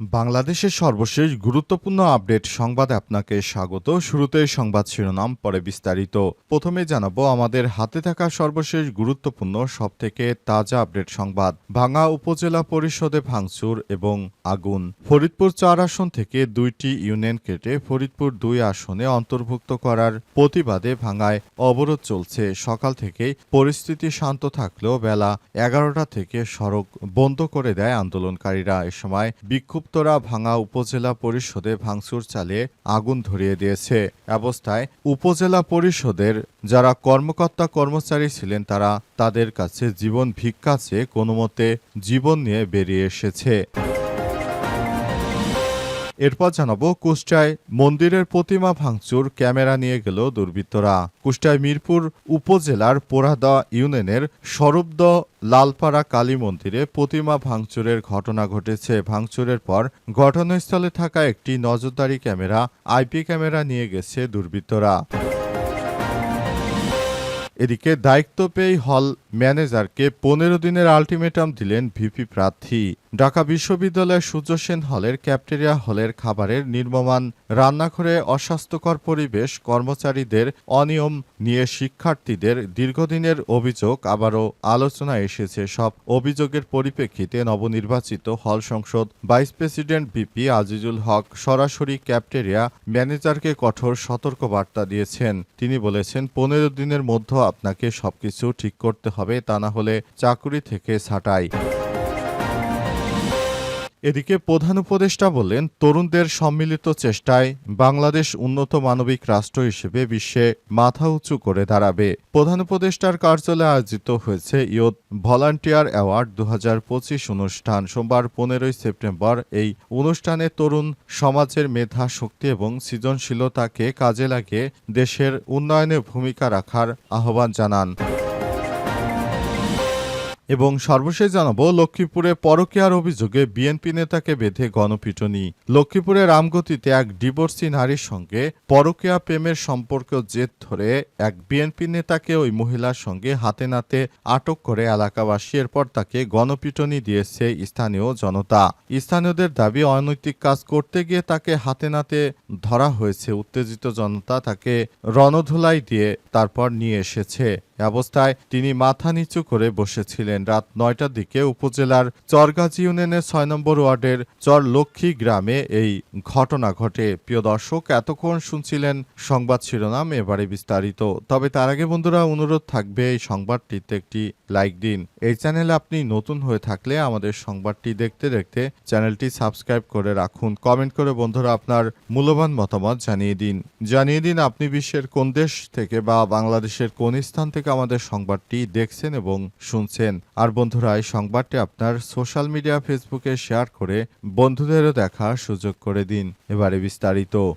বাংলাদেশের সর্বশেষ গুরুত্বপূর্ণ আপডেট সংবাদে আপনাকে স্বাগত। শুরুতে সংবাদ শিরোনাম, পরে বিস্তারিত। প্রথমে জানাব, আমাদের হাতে থাকা সর্বশেষ গুরুত্বপূর্ণ, সবথেকে তাজা আপডেট সংবাদ। ভাঙা উপজেলা পরিষদে ভাঙচুর এবং আগুন। ফরিদপুর চার আসন থেকে দুইটি ইউনিয়ন কেটে ফরিদপুর দুই আসনে অন্তর্ভুক্ত করার প্রতিবাদে ভাঙায় অবরোধ চলছে। সকাল থেকেই পরিস্থিতি শান্ত থাকলেও বেলা এগারোটা থেকে সড়ক বন্ধ করে দেয় আন্দোলনকারীরা। এ সময় বিক্ষুব্ধরা ভাঙা উপজেলা পরিষদে ভাঙচুর চালিয়ে আগুন ধরিয়ে দিয়েছে। অবস্থায় উপজেলা পরিষদের যারা কর্মকর্তা কর্মচারী ছিলেন, তারা তাদের কাছে জীবন ভিক্ষা চেয়ে কোনোমতে জীবন নিয়ে বেরিয়ে এসেছে। এরপর জানাব, কুষ্টায় মন্দিরের প্রতিমা ভাঙচুর, ক্যামেরা নিয়ে গেল দুর্বৃত্তরা। কুষ্টায় মিরপুর উপজেলার পোড়াদা ইউনিয়নের সরব্দ লালপাড়া কালী মন্দিরে প্রতিমা ভাঙচুরের ঘটনা ঘটেছে। ভাঙচুরের পর ঘটনাস্থলে থাকা একটি নজরদারি ক্যামেরা, আইপি ক্যামেরা নিয়ে গেছে দুর্বৃত্তরা। এদিকে দায়িত্ব পেয়ে হল ম্যানেজারকে পনেরো দিনের আলটিমেটাম দিলেন ভিপি প্রার্থী। ঢাকা বিশ্ববিদ্যালয়ের সূর্য সেন হলের ক্যাপ্টেরিয়া হলের খাবারের নির্মমান রান্নাঘরে অস্বাস্থ্যকর পরিবেশ কর্মচারীদের অনিয়ম নিয়ে শিক্ষার্থীদের দীর্ঘদিনের অভিযোগ আবারও আলোচনায় এসেছে। সব অভিযোগের পরিপ্রেক্ষিতে নবনির্বাচিত হল সংসদ vice president BP Azizul Haque সরাসরি ক্যাপ্টেরিয়া ম্যানেজারকে কঠোর সতর্কবার্তা দিয়েছেন। তিনি বলেছেন, পনেরো দিনের মধ্যে আপনাকে সবকিছু ঠিক করতে হবে, তা না হলে চাকুরি থেকে ছাঁটাই। এদিকে প্রধান উপদেষ্টা বললেন, তরুণদের সম্মিলিত চেষ্টায় বাংলাদেশ উন্নত মানবিক রাষ্ট্র হিসেবে বিশ্বে মাথা উঁচু করে দাঁড়াবে। প্রধান উপদেষ্টার কার্যালয়ে আয়োজিত হয়েছে ইয়ত ভলান্টিয়ার অ্যাওয়ার্ড দু হাজার পঁচিশ অনুষ্ঠান। সোমবার পনেরোই সেপ্টেম্বর এই অনুষ্ঠানে তরুণ সমাজের মেধা, শক্তি এবং সৃজনশীলতাকে কাজে লাগিয়ে দেশের উন্নয়নে ভূমিকা রাখার আহ্বান জানান। এবং সর্বশেষ জানাব, লক্ষ্মীপুরে পরকীয়ার অভিযোগে বিএনপি নেতাকে বেঁধে গণপিটুনি। লক্ষ্মীপুরে রামগতিতে এক ডিভোর্সি নারীর সঙ্গে পরকীয়া প্রেমের সম্পর্ক জেদ ধরে এক বিএনপি নেতাকে ওই মহিলার সঙ্গে হাতে নাতে আটক করে এলাকাবাসী। এরপর তাকে গণপিটুনি দিয়েছে স্থানীয় জনতা। স্থানীয়দের দাবি, অনৈতিক কাজ করতে গিয়ে তাকে হাতে নাতে ধরা হয়েছে। উত্তেজিত জনতা তাকে রণধুলাই দিয়ে তারপর নিয়ে এসেছে। অবস্থায় তিনি মাথা নিচু করে বসেছিলেন। রাত নয়টার দিকে উপজেলার চরগাজী ইউনিয়নের ছয় নম্বর ওয়ার্ডের চর লক্ষ্মী গ্রামে এই ঘটনা ঘটে। প্রিয় দর্শক, এতক্ষণ শুনছিলেন সংবাদ শিরোনাম, এবারে বিস্তারিত। তবে তার আগে বন্ধুরা, অনুরোধ থাকবে এই সংবাদটিতে একটি লাইক দিন। এই চ্যানেলে আপনি নতুন হয়ে থাকলে আমাদের সংবাদটি দেখতে দেখতে চ্যানেলটি সাবস্ক্রাইব করে রাখুন। কমেন্ট করে বন্ধুরা আপনার মূল্যবান মতামত জানিয়ে দিন। জানিয়ে দিন আপনি বিশ্বের কোন দেশ থেকে বা বাংলাদেশের কোন স্থান থেকে আমাদের সংবাদটি দেখছেন এবং শুনছেন। আর বন্ধুরা, এই সংবাদটি আপনার সোশ্যাল মিডিয়া, ফেসবুকে শেয়ার করে বন্ধুদেরও দেখার সুযোগ করে দিন। এবারে বিস্তারিত।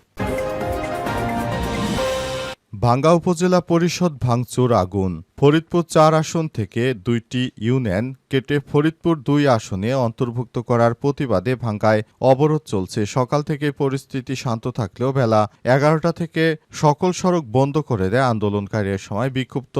ভাঙ্গা উপজেলা পরিষদ ভাঙচুর আগুন। ফরিদপুর চার আসন থেকে দুইটি ইউনিয়ন কেটে ফরিদপুর দুই আসনে অন্তর্ভুক্ত করার প্রতিবাদে ভাঙ্গায় অবরোধ চলছে। সকাল থেকে পরিস্থিতি শান্ত থাকলেও বেলা এগারোটা থেকে সকল সড়ক বন্ধ করে দেয় আন্দোলনকারীর সময় বিক্ষুব্ধ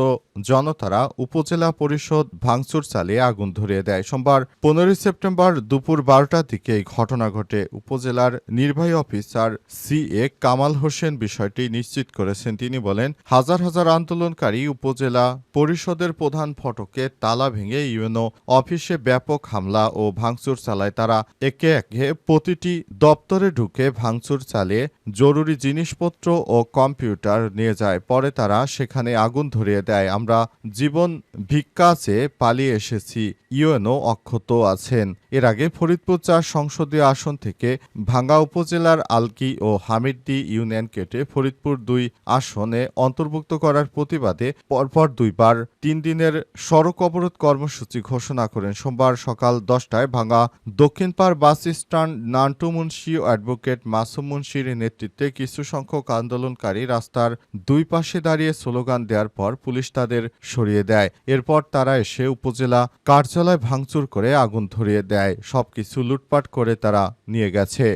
জনতারা উপজেলা পরিষদ ভাঙচুর চালিয়ে আগুন ধরিয়ে দেয়। সোমবার পনেরোই সেপ্টেম্বর দুপুর বারোটার দিকে এই ঘটনা ঘটে। উপজেলার নির্বাহী officer C A Kamal Hossain বিষয়টি নিশ্চিত করেছেন। তিনি বলেন, হাজার হাজার আন্দোলনকারী উপজেলা পরিষদের প্রধান ফটকে তালা ভেঙে ইউএনও অফিসে ব্যাপক হামলা ও ভাঙচুর চালায় তারা। একে একে প্রতিটি দপ্তরে ঢুকে ভাঙচুর চালিয়ে জরুরি জিনিসপত্র ও কম্পিউটার নিয়ে যায়। পরে তারা সেখানে আগুন ধরিয়ে দেয়। আমরা জীবন ভিক্ষা চেয়ে পালিয়ে এসেছি। ইউএনও অক্ষত আছেন। এর আগে ফরিদপুর চার সংসদীয় আসন থেকে ভাঙ্গা উপজেলার আলকি ও হামিদ্দি ইউনিয়ন কেটে ফরিদপুর দুই আসনে অন্তর্ভুক্ত করার প্রতিবাদে পরপর দুইবার তিন দিনের সড়ক অবরোধ কর্মসূচি ঘোষণা করেন। সোমবার সকাল দশটায় ভাঙ্গা দক্ষিণপাড় বাস স্ট্যান্ড নান্টু মুন্সি ও অ্যাডভোকেট মাসুম মুন্সির নেতৃত্বে কিছু সংখ্যক আন্দোলনকারী রাস্তার দুই পাশে দাঁড়িয়ে স্লোগান দেওয়ার পর পুলিশ তাদের সরিয়ে দেয়। এরপর তারা এসে উপজেলা কার্যালয় ভাঙচুর করে আগুন ধরিয়ে দেয়। সবকিছু লুটপাট করে তারা নিয়ে গেছে।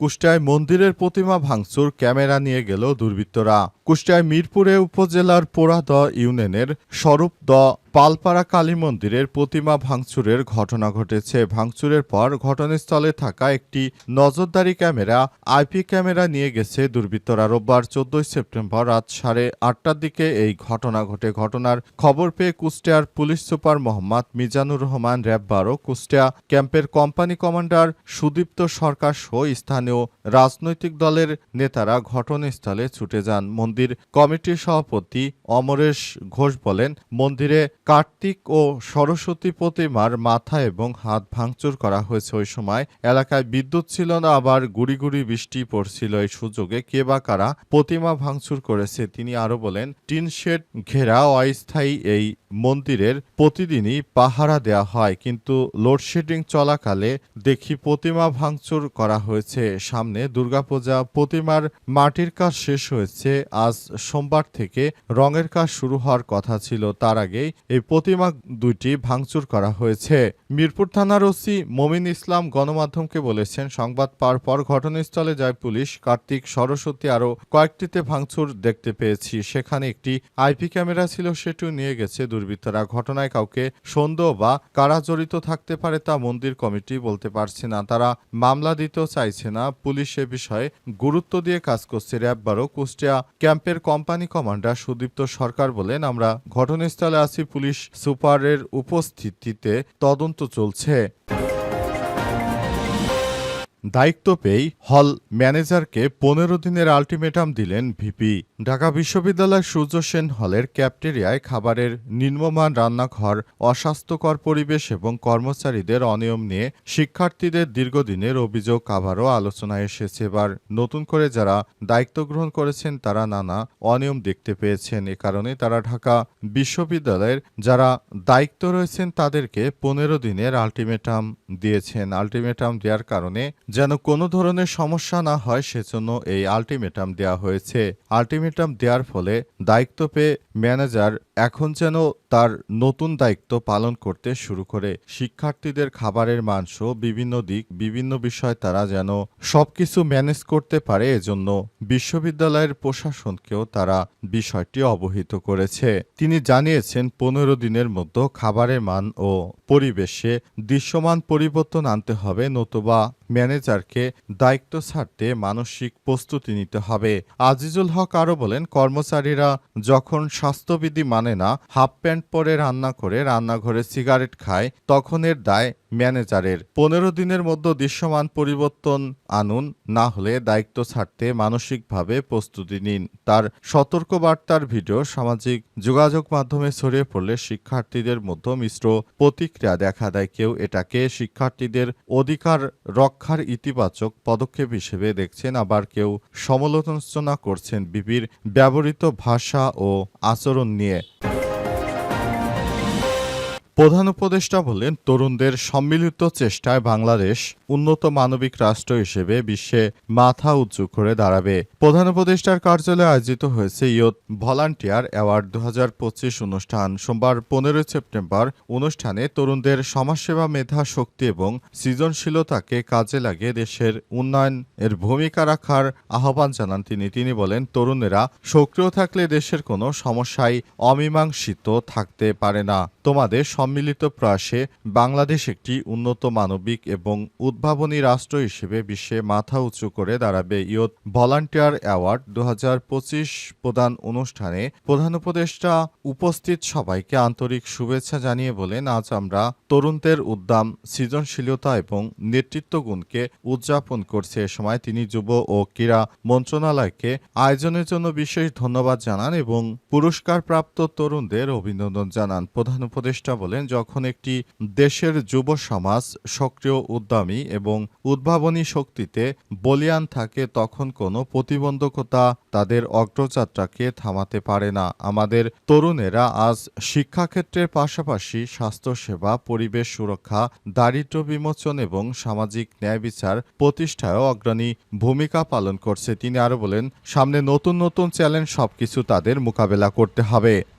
কুষ্টিয়ায় মন্দিরের প্রতিমা ভাঙচুর, ক্যামেরা নিয়ে গেল দুর্বৃত্তরা। কুষ্টিয়ায় মিরপুরে উপজেলার পোড়াদ ইউনিয়নের স্বরূপ দ পালপাড়া কালী মন্দিরের প্রতিমা ভাঙচুরের ঘটনা ঘটেছে। ভাঙচুরের পর ঘটনাস্থলে থাকা একটি নজরদারি ক্যামেরা, আইপি ক্যামেরা নিয়ে গেছে দুর্বৃত্তরা। রোববার চোদ্দই সেপ্টেম্বর রাত সাড়ে আটটার দিকে এই ঘটনা ঘটে। ঘটনার খবর পেয়ে কুষ্টিয়ার police super Mohammad Mizanur Rahman, RAB বারো, কুষ্টিয়া ক্যাম্পের কোম্পানি কমান্ডার সুদীপ্ত সরকার সহ স্থানীয় রাজনৈতিক দলের নেতারা ঘটনাস্থলে ছুটে যান। মন্দির কমিটির সভাপতি অমরেশ ঘোষ বলেন, মন্দিরে কার্তিক ও সরস্বতী প্রতিমার মাথা এবং হাত ভাঙচুর করা হয়েছে ওই সময়। এলাকায় বিদ্যুৎ ছিল না, আবার গুড়ি গুড়ি বৃষ্টি পড়ছিল। এই সুযোগে কে বা কারা প্রতিমা ভাঙচুর করেছে তিনি আরও বলেন, টিন শেড ঘেরা অস্থায়ী এই মন্দিরের প্রতিদিনই পাহারা দেয়া হয়, কিন্তু লোডশেডিং চলাকালে দেখি প্রতিমা ভাঙচুর করা হয়েছে। সামনে দুর্গাপূজা, প্রতিমার মাটির কাজ শেষ হয়েছে, আজ সোমবার থেকে রঙের কাজ শুরু হওয়ার কথা ছিল। তার আগেই এই প্রতিমা দুইটি ভাঙচুর করা হয়েছে। মিরপুর থানার ওসি মমিন ইসলাম গণমাধ্যমকে বলেছেন, সংবাদ পাওয়ার পর ঘটনাস্থলে যায় পুলিশ। কার্তিক সরস্বতী আরও কয়েকটিতে ভাঙচুর দেখতে পেয়েছি। সেখানে একটি আইপি ক্যামেরা ছিল, সেটিও নিয়ে গেছে দুর্বৃত্তরা। ঘটনায় কাউকে সন্দেহ বা কারা জড়িত থাকতে পারে তা মন্দির কমিটি বলতে পারছে না। তারা মামলা দিতেও চাইছে না। পুলিশ এ বিষয়ে গুরুত্ব দিয়ে কাজ করছে। র্যাব বারো কুষ্টিয়া ক্যাম্পের কোম্পানি কমান্ডার সুদীপ্ত সরকার বলেন আমরা ঘটনাস্থলে আছি পুলিশ সুপারের উপস্থিতিতে তদন্ত চলছে। দায়িত্ব পেয়েই হল ম্যানেজারকে পনেরো দিনের আলটিমেটাম দিলেন ভিপি। ঢাকা বিশ্ববিদ্যালয় সূর্য সেন হলের ক্যাফটেরিয়ায় খাবারের নিম্নমান রান্নাঘর, অস্বাস্থ্যকর পরিবেশ এবং কর্মচারীদের অনিয়ম নিয়ে শিক্ষার্থীদের দীর্ঘদিনের অভিযোগ আবারও আলোচনায় এসেছে। এবার নতুন করে যারা দায়িত্ব গ্রহণ করেছেন, তারা নানা অনিয়ম দেখতে পেয়েছেন। এ কারণে তারা ঢাকা বিশ্ববিদ্যালয়ের যারা দায়িত্ব রয়েছেন, তাদেরকে পনেরো দিনের আলটিমেটাম দিয়েছেন। আলটিমেটাম দেওয়ার কারণে যেন কোনো ধরনের সমস্যা না হয়, সেজন্য এই আলটিমেটাম দেওয়া হয়েছে। আলটিমেটাম দেওয়ার ফলে দায়িত্ব পেয়ে ম্যানেজার এখন যেন তার নতুন দায়িত্ব পালন করতে শুরু করে। শিক্ষার্থীদের খাবারের মাংস বিভিন্ন দিক, বিভিন্ন বিষয় তারা যেন সবকিছু ম্যানেজ করতে পারে, এজন্য বিশ্ববিদ্যালয়ের প্রশাসনকেও তারা বিষয়টি অবহিত করেছে। তিনি জানিয়েছেন, পনেরো দিনের মধ্যে খাবারের মান ও পরিবেশে দৃশ্যমান পরিবর্তন আনতে হবে, নতুবা ম্যানেজারকে দায়িত্ব ছাড়তে মানসিক প্রস্তুতি নিতে হবে। আজিজুল হক আরও বলেন, কর্মচারীরা যখন স্বাস্থ্যবিধি মানে না, হাফ প্যান্ট পরে রান্না করে রান্নাঘরে সিগারেট খায়, তখন এর দায় ম্যানেজারের। পনেরো দিনের মধ্যে দৃশ্যমান পরিবর্তন আনুন, না হলে দায়িত্ব ছাড়তে মানসিকভাবে প্রস্তুতি নিন। তার সতর্কবার্তার ভিডিও সামাজিক যোগাযোগ মাধ্যমে ছড়িয়ে পড়লে শিক্ষার্থীদের মধ্যে মিশ্র প্রতিক্রিয়া দেখা দেয়। কেউ এটাকে শিক্ষার্থীদের অধিকার রক্ষার ইতিবাচক পদক্ষেপ হিসেবে দেখছেন, আবার কেউ সমালোচনা করছেন। বিবির ব্যবহৃত ভাষা ও আচরণ নিয়ে প্রধান উপদেষ্টা বলেন, তরুণদের সম্মিলিত চেষ্টায় বাংলাদেশ উন্নত মানবিক রাষ্ট্র হিসেবে বিশ্বে মাথা উঁচু করে দাঁড়াবে। প্রধান উপদেষ্টার কার্যালয়ে আয়োজিত হয়েছে ইয়ত ভলান্টিয়ার অ্যাওয়ার্ড দু হাজার পঁচিশ অনুষ্ঠান। সোমবার পনেরোই সেপ্টেম্বর অনুষ্ঠানে তরুণদের সমাজসেবা মেধা, শক্তি এবং সৃজনশীলতাকে কাজে লাগিয়ে দেশের উন্নয়ন এর ভূমিকা রাখার আহ্বান জানান তিনি। তিনি বলেন, তরুণেরা সক্রিয় থাকলে দেশের কোনো সমস্যাই অমীমাংসিত থাকতে পারে না। তোমাদের সম্মিলিত প্রয়াসে বাংলাদেশ একটি উন্নত মানবিক এবং উদ্ভাবনী রাষ্ট্র হিসেবে বিশ্বে মাথা উঁচু করে দাঁড়াবে। ইয়ত ভলান্টিয়ার অ্যাওয়ার্ড দু হাজার পঁচিশ প্রদান অনুষ্ঠানে প্রধান উপদেষ্টা উপস্থিত সবাইকে আন্তরিক শুভেচ্ছা জানিয়ে বলেন, আজ আমরা তরুণদের উদ্যম, সৃজনশীলতা এবং নেতৃত্ব গুণকে উদযাপন করছে। এ সময় তিনি যুব ও ক্রীড়া মন্ত্রণালয়কে আয়োজনের জন্য বিশেষ ধন্যবাদ জানান এবং পুরস্কারপ্রাপ্ত তরুণদের অভিনন্দন জানান। প্রধান উপদেষ্টা বলেন, যখন একটি দেশের যুব সমাজ সক্রিয় উদ্যমী এবং উদ্ভাবনী শক্তিতে বলিয়ান থাকে, তখন কোনো প্রতিবন্ধকতা তাদের অগ্রযাত্রাকে থামাতে পারে না। আমাদের তরুণেরা আজ শিক্ষাক্ষেত্রের পাশাপাশি স্বাস্থ্যসেবা, পরিবেশ সুরক্ষা দারিদ্র বিমোচন এবং সামাজিক ন্যায় বিচার প্রতিষ্ঠায়ও অগ্রণী ভূমিকা পালন করছে। তিনি আরও বলেন, সামনে নতুন নতুন চ্যালেঞ্জ সবকিছু তাদের মোকাবেলা করতে হবে।